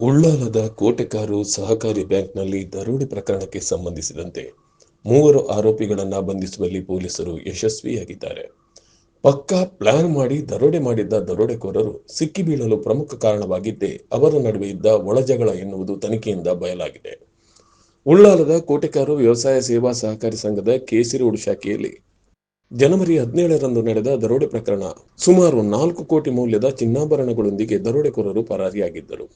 ಉಳ್ಳಾಲದ ಕೋಟೆಕಾರು ಸಹಕಾರಿ ಬ್ಯಾಂಕ್ನಲ್ಲಿ ದರೋಡೆ ಪ್ರಕರಣಕ್ಕೆ ಸಂಬಂಧಿಸಿದಂತೆ ಮೂವರು ಆರೋಪಿಗಳನ್ನು ಬಂಧಿಸುವಲ್ಲಿ ಪೊಲೀಸರು ಯಶಸ್ವಿಯಾಗಿದ್ದಾರೆ. ಪಕ್ಕಾ ಪ್ಲಾನ್ ಮಾಡಿ ದರೋಡೆ ಮಾಡಿದ್ದ ದರೋಡೆಕೋರರು ಸಿಕ್ಕಿಬೀಳಲು ಪ್ರಮುಖ ಕಾರಣವಾಗಿದ್ದೇ ಅವರ ನಡುವೆ ಇದ್ದ ಒಳಜಗಳ ಎನ್ನುವುದು ತನಿಖೆಯಿಂದ ಬಯಲಾಗಿದೆ. ಉಳ್ಳಾಲದ ಕೋಟೆಕಾರು ವ್ಯವಸಾಯ ಸೇವಾ ಸಹಕಾರಿ ಸಂಘದ ಕೇಸಿರೋಡು ಶಾಖೆಯಲ್ಲಿ ಜನವರಿ ಹದಿನೇಳರಂದು ನಡೆದ ದರೋಡೆ ಪ್ರಕರಣ ಸುಮಾರು ನಾಲ್ಕು ಕೋಟಿ ಮೌಲ್ಯದ ಚಿನ್ನಾಭರಣಗಳೊಂದಿಗೆ ದರೋಡೆಕೋರರು ಪರಾರಿಯಾಗಿದ್ದರು.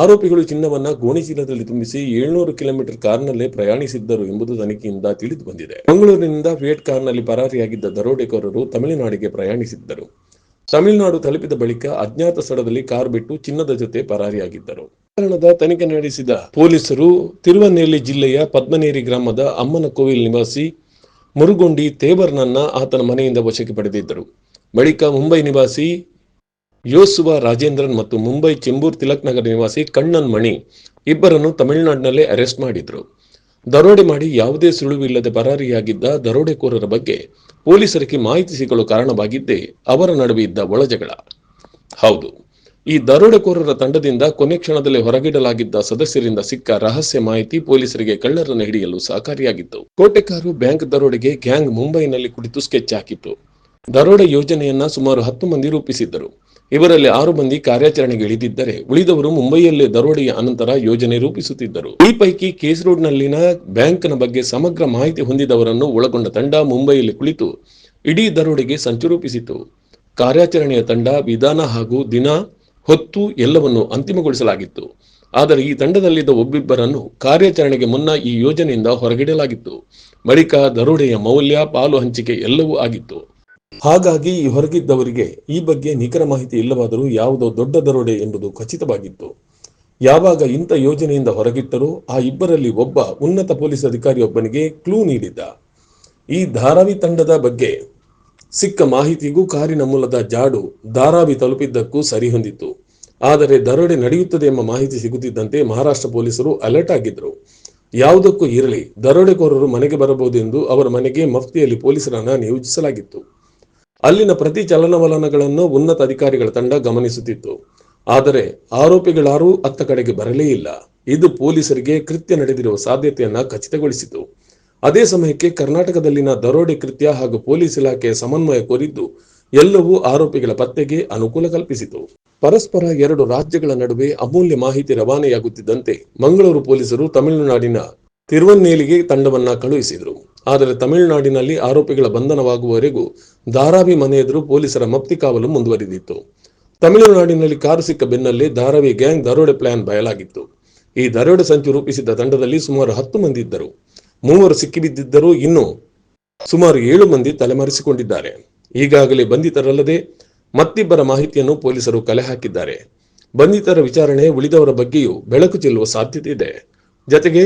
ಆರೋಪಿಗಳು ಚಿನ್ನವನ್ನ ಗೋಣಿಚೀಲದಲ್ಲಿ ತುಂಬಿಸಿ ಏಳ್ನೂರು ಕಿಲೋಮೀಟರ್ ಕಾರ್ನಲ್ಲೇ ಪ್ರಯಾಣಿಸಿದ್ದರು ಎಂಬುದು ತನಿಖೆಯಿಂದ ತಿಳಿದು ಬಂದಿದೆ. ಮಂಗಳೂರಿನಿಂದ ಫಿಯೇಟ್ ಕಾರ್ನಲ್ಲಿ ಪರಾರಿಯಾಗಿದ್ದ ದರೋಡೆಕೋರರು ತಮಿಳುನಾಡಿಗೆ ಪ್ರಯಾಣಿಸಿದ್ದರು. ತಮಿಳುನಾಡು ತಲುಪಿದ ಬಳಿಕ ಅಜ್ಞಾತ ಸ್ಥಳದಲ್ಲಿ ಕಾರ್ ಬಿಟ್ಟು ಚಿನ್ನದ ಜೊತೆ ಪರಾರಿಯಾಗಿದ್ದರು. ಪ್ರಕರಣದ ತನಿಖೆ ನಡೆಸಿದ ಪೊಲೀಸರು ತಿರುವನೇಲಿ ಜಿಲ್ಲೆಯ ಪದ್ಮನೇರಿ ಗ್ರಾಮದ ಅಮ್ಮನ ಕೋವಿಲ್ ನಿವಾಸಿ ಮುರುಗೊಂಡಿ ತೇಬರ್ನನ್ನ ಆತನ ಮನೆಯಿಂದ ವಶಕ್ಕೆ ಪಡೆದಿದ್ದರು. ಬಳಿಕ ಮುಂಬೈ ನಿವಾಸಿ ಯೋಸುವ, ರಾಜೇಂದ್ರನ್ ಮತ್ತು ಮುಂಬೈ ಚೆಂಬೂರ್ ತಿಲಕ್ ನಗರ ನಿವಾಸಿ ಕಣ್ಣನ್ ಮಣಿ ಇಬ್ಬರನ್ನು ತಮಿಳುನಾಡಿನಲ್ಲೇ ಅರೆಸ್ಟ್ ಮಾಡಿದ್ರು. ದರೋಡೆ ಮಾಡಿ ಯಾವುದೇ ಸುಳಿವಿಲ್ಲದೆ ಪರಾರಿಯಾಗಿದ್ದ ದರೋಡೆಕೋರರ ಬಗ್ಗೆ ಪೊಲೀಸರಿಗೆ ಮಾಹಿತಿ ಸಿಗಲು ಕಾರಣವಾಗಿದ್ದೇ ಅವರ ನಡುವೆ ಇದ್ದ ಒಳಜಗಳ ಹೌದು, ಈ ದರೋಡೆಕೋರರ ತಂಡದಿಂದ ಕೊನೆ ಕ್ಷಣದಲ್ಲಿ ಹೊರಗಿಡಲಾಗಿದ್ದ ಸದಸ್ಯರಿಂದ ಸಿಕ್ಕ ರಹಸ್ಯ ಮಾಹಿತಿ ಪೊಲೀಸರಿಗೆ ಕಳ್ಳರನ್ನು ಹಿಡಿಯಲು ಸಹಕಾರಿಯಾಗಿತ್ತು. ಕೋಟೆಕಾರು ಬ್ಯಾಂಕ್ ದರೋಡೆಗೆ ಗ್ಯಾಂಗ್ ಮುಂಬೈನಲ್ಲಿ ಕುಳಿತು ಸ್ಕೆಚ್ ಹಾಕಿತ್ತು. ದರೋಡೆ ಯೋಜನೆಯನ್ನ ಸುಮಾರು ಹತ್ತು ಮಂದಿ ರೂಪಿಸಿದ್ದರು. ಇವರಲ್ಲಿ ಆರು ಮಂದಿ ಕಾರ್ಯಾಚರಣೆಗೆ ಇಳಿದಿದ್ದರೆ ಉಳಿದವರು ಮುಂಬೈಯಲ್ಲೇ ದರೋಡೆಯ ಅನಂತರ ಯೋಜನೆ ರೂಪಿಸುತ್ತಿದ್ದರು. ಈ ಪೈಕಿ ಕೇಸ್ ರೋಡ್ನಲ್ಲಿನ ಬ್ಯಾಂಕ್ನ ಬಗ್ಗೆ ಸಮಗ್ರ ಮಾಹಿತಿ ಹೊಂದಿದವರನ್ನು ಒಳಗೊಂಡ ತಂಡ ಮುಂಬೈಯಲ್ಲಿ ಕುಳಿತು ಇಡೀ ದರೋಡೆಗೆ ಸಂಚು ರೂಪಿಸಿತು ಕಾರ್ಯಾಚರಣೆಯ ತಂಡ, ವಿಧಾನ ಹಾಗೂ ದಿನ ಹೊತ್ತು ಎಲ್ಲವನ್ನು ಅಂತಿಮಗೊಳಿಸಲಾಗಿತ್ತು. ಆದರೆ ಈ ತಂಡದಲ್ಲಿದ್ದ ಒಬ್ಬಿಬ್ಬರನ್ನು ಕಾರ್ಯಾಚರಣೆಗೆ ಮುನ್ನ ಈ ಯೋಜನೆಯಿಂದ ಹೊರಗಿಡಲಾಗಿತ್ತು. ಬಳಿಕ ದರೋಡೆಯ ಮೌಲ್ಯ, ಪಾಲು ಹಂಚಿಕೆ ಎಲ್ಲವೂ ಆಗಿತ್ತು. ಹಾಗಾಗಿ ಹೊರಗಿದ್ದವರಿಗೆ ಈ ಬಗ್ಗೆ ನಿಖರ ಮಾಹಿತಿ ಇಲ್ಲವಾದರೂ ಯಾವುದೋ ದೊಡ್ಡ ದರೋಡೆ ಎಂಬುದು ಖಚಿತವಾಗಿತ್ತು. ಯಾವಾಗ ಇಂಥ ಯೋಜನೆಯಿಂದ ಹೊರಗಿಟ್ಟರೂ ಆ ಇಬ್ಬರಲ್ಲಿ ಒಬ್ಬ ಉನ್ನತ ಪೊಲೀಸ್ ಅಧಿಕಾರಿಯೊಬ್ಬನಿಗೆ ಕ್ಲೂ ನೀಡಿದ್ದ. ಈ ಧಾರಾವಿ ತಂಡದ ಬಗ್ಗೆ ಸಿಕ್ಕ ಮಾಹಿತಿಗೂ ಕಾರಿನ ಮೂಲದ ಜಾಡು ಧಾರಾವಿ ತಲುಪಿದ್ದಕ್ಕೂ ಸರಿಹೊಂದಿತ್ತು. ಆದರೆ ದರೋಡೆ ನಡೆಯುತ್ತದೆ ಎಂಬ ಮಾಹಿತಿ ಸಿಗುತ್ತಿದ್ದಂತೆ ಮಹಾರಾಷ್ಟ್ರ ಪೊಲೀಸರು ಅಲರ್ಟ್ ಆಗಿದ್ದರು ಯಾವುದಕ್ಕೂ ಇರಲಿ, ದರೋಡೆಕೋರರು ಮನೆಗೆ ಬರಬಹುದೆಂದು ಅವರ ಮನೆಗೆ ಮಫ್ತಿಯಲ್ಲಿ ಪೊಲೀಸರನ್ನ ನಿಯೋಜಿಸಲಾಗಿತ್ತು. ಅಲ್ಲಿನ ಪ್ರತಿ ಚಲನವಲನಗಳನ್ನು ಉನ್ನತ ಅಧಿಕಾರಿಗಳ ತಂಡ ಗಮನಿಸುತ್ತಿತ್ತು. ಆದರೆ ಆರೋಪಿಗಳಾರೂ ಅತ್ತ ಕಡೆಗೆ ಬರಲೇ ಇಲ್ಲ. ಇದು ಪೊಲೀಸರಿಗೆ ಕೃತ್ಯ ನಡೆದಿರುವ ಸಾಧ್ಯತೆಯನ್ನ ಖಚಿತಗೊಳಿಸಿತು. ಅದೇ ಸಮಯಕ್ಕೆ ಕರ್ನಾಟಕದಲ್ಲಿನ ದರೋಡೆ ಕೃತ್ಯ ಹಾಗೂ ಪೊಲೀಸ್ ಇಲಾಖೆಯ ಸಮನ್ವಯ ಕೋರಿದ್ದು, ಎಲ್ಲವೂ ಆರೋಪಿಗಳ ಪತ್ತೆಗೆ ಅನುಕೂಲ ಕಲ್ಪಿಸಿತು. ಪರಸ್ಪರ ಎರಡು ರಾಜ್ಯಗಳ ನಡುವೆ ಅಮೂಲ್ಯ ಮಾಹಿತಿ ರವಾನೆಯಾಗುತ್ತಿದ್ದಂತೆ ಮಂಗಳೂರು ಪೊಲೀಸರು ತಮಿಳುನಾಡಿನ ತಿರುವನ್ನೇಲಿಗೆ ತಂಡವನ್ನ ಕಳುಹಿಸಿದರು. ಆದರೆ ತಮಿಳುನಾಡಿನಲ್ಲಿ ಆರೋಪಿಗಳ ಬಂಧನವಾಗುವವರೆಗೂ ಧಾರಾವಿ ಮನೆ ಎದುರು ಪೊಲೀಸರ ಮಪ್ತಿ ಕಾವಲು ಮುಂದುವರಿದಿತ್ತು. ತಮಿಳುನಾಡಿನಲ್ಲಿ ಕಾರು ಸಿಕ್ಕ ಬೆನ್ನಲ್ಲೇ ಧಾರಾವಿ ಗ್ಯಾಂಗ್ ದರೋಡೆ ಪ್ಲಾನ್ ಬಯಲಾಗಿತ್ತು. ಈ ದರೋಡೆ ಸಂಚು ರೂಪಿಸಿದ್ದ ತಂಡದಲ್ಲಿ ಸುಮಾರು ಹತ್ತು ಮಂದಿ ಇದ್ದರು. ಮೂವರು ಸಿಕ್ಕಿಬಿದ್ದಿದ್ದರೂ ಇನ್ನು ಸುಮಾರು ಏಳು ಮಂದಿ ತಲೆಮರೆಸಿಕೊಂಡಿದ್ದಾರೆ. ಈಗಾಗಲೇ ಬಂಧಿತರಲ್ಲದೆ ಮತ್ತಿಬ್ಬರ ಮಾಹಿತಿಯನ್ನು ಪೊಲೀಸರು ಕಲೆ ಹಾಕಿದ್ದಾರೆ. ಬಂಧಿತರ ವಿಚಾರಣೆ ಉಳಿದವರ ಬಗ್ಗೆಯೂ ಬೆಳಕು ಚೆಲ್ಲುವ ಸಾಧ್ಯತೆ ಇದೆ. ಜತೆಗೆ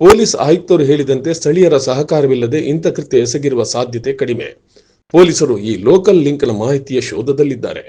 ಪೊಲೀಸ್ ಆಯುಕ್ತರು ಹೇಳಿದಂತೆ ಸ್ಥಳೀಯರ ಸಹಕಾರವಿಲ್ಲದೆ ಇಂಥ ಕೃತ್ಯ ಎಸಗಿರುವ ಸಾಧ್ಯತೆ ಕಡಿಮೆ. ಪೊಲೀಸರು ಈ ಲೋಕಲ್ ಲಿಂಕ್ನ ಮಾಹಿತಿಯ ಶೋಧದಲ್ಲಿದ್ದಾರೆ.